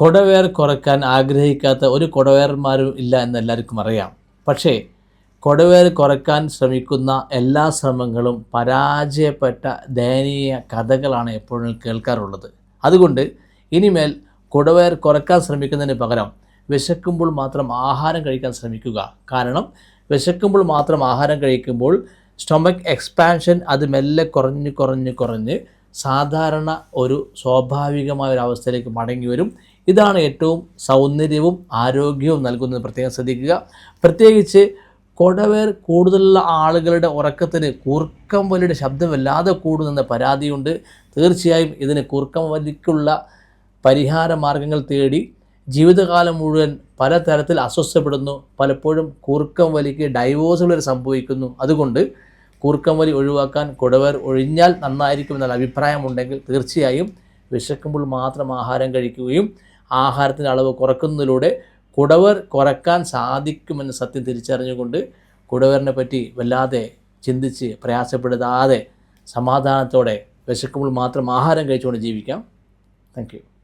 കുടവേർ കുറയ്ക്കാൻ ആഗ്രഹിക്കാത്ത ഒരു കൊടവേർമാരും ഇല്ല എന്ന് എല്ലാവർക്കും അറിയാം. പക്ഷേ കൊടവേർ കുറയ്ക്കാൻ ശ്രമിക്കുന്ന എല്ലാ ശ്രമങ്ങളും പരാജയപ്പെട്ട ദയനീയ കഥകളാണ് എപ്പോഴും കേൾക്കാറുള്ളത്. അതുകൊണ്ട് ഇനിമേൽ കുടവേർ കുറയ്ക്കാൻ ശ്രമിക്കുന്നതിന് പകരം വിശക്കുമ്പോൾ മാത്രം ആഹാരം കഴിക്കാൻ ശ്രമിക്കുക. കാരണം വിശക്കുമ്പോൾ മാത്രം ആഹാരം കഴിക്കുമ്പോൾ സ്റ്റൊമക് എക്സ്പാൻഷൻ അത് മെല്ലെ കുറഞ്ഞ് കുറഞ്ഞ് കുറഞ്ഞ് സാധാരണ ഒരു സ്വാഭാവികമായ ഒരു അവസ്ഥയിലേക്ക് മടങ്ങി വരും. ഇതാണ് ഏറ്റവും സൗന്ദര്യവും ആരോഗ്യവും നൽകുന്നത്. പ്രത്യേകം ശ്രദ്ധിക്കുക. പ്രത്യേകിച്ച് കൊടവേർ കൂടുതലുള്ള ആളുകളുടെ ഉറക്കത്തിന് കൂർക്കം വലിയുടെ ശബ്ദം വല്ലാതെ കൂടുന്നെന്ന പരാതിയുണ്ട്. തീർച്ചയായും ഇതിന് കൂർക്കം വലിക്കുള്ള പരിഹാര മാർഗങ്ങൾ തേടി ജീവിതകാലം മുഴുവൻ പലതരത്തിൽ അസ്വസ്ഥപ്പെടുന്നു. പലപ്പോഴും കൂർക്കം വലിക്ക് ഡൈവോഴ്സുകൾ വരെ സംഭവിക്കുന്നു. അതുകൊണ്ട് കൂർക്കം വലി ഒഴിവാക്കാൻ കുടവർ ഒഴിഞ്ഞാൽ നന്നായിരിക്കും എന്നുള്ള അഭിപ്രായമുണ്ടെങ്കിൽ തീർച്ചയായും വിശക്കുമ്പോൾ മാത്രം ആഹാരം കഴിക്കുകയും ആഹാരത്തിന്റെ അളവ് കുറക്കുന്നതിലൂടെ കുടവർ കുറയ്ക്കാൻ സാധിക്കുമെന്ന് സത്യം തിരിച്ചറിഞ്ഞുകൊണ്ട് കുടവറിനെ പറ്റി വല്ലാതെ ചിന്തിച്ച് പ്രയാസപ്പെടുത്താതെ സമാധാനത്തോടെ വിശക്കുമ്പോൾ മാത്രം ആഹാരം കഴിച്ചുകൊണ്ട് ജീവിക്കാം. താങ്ക്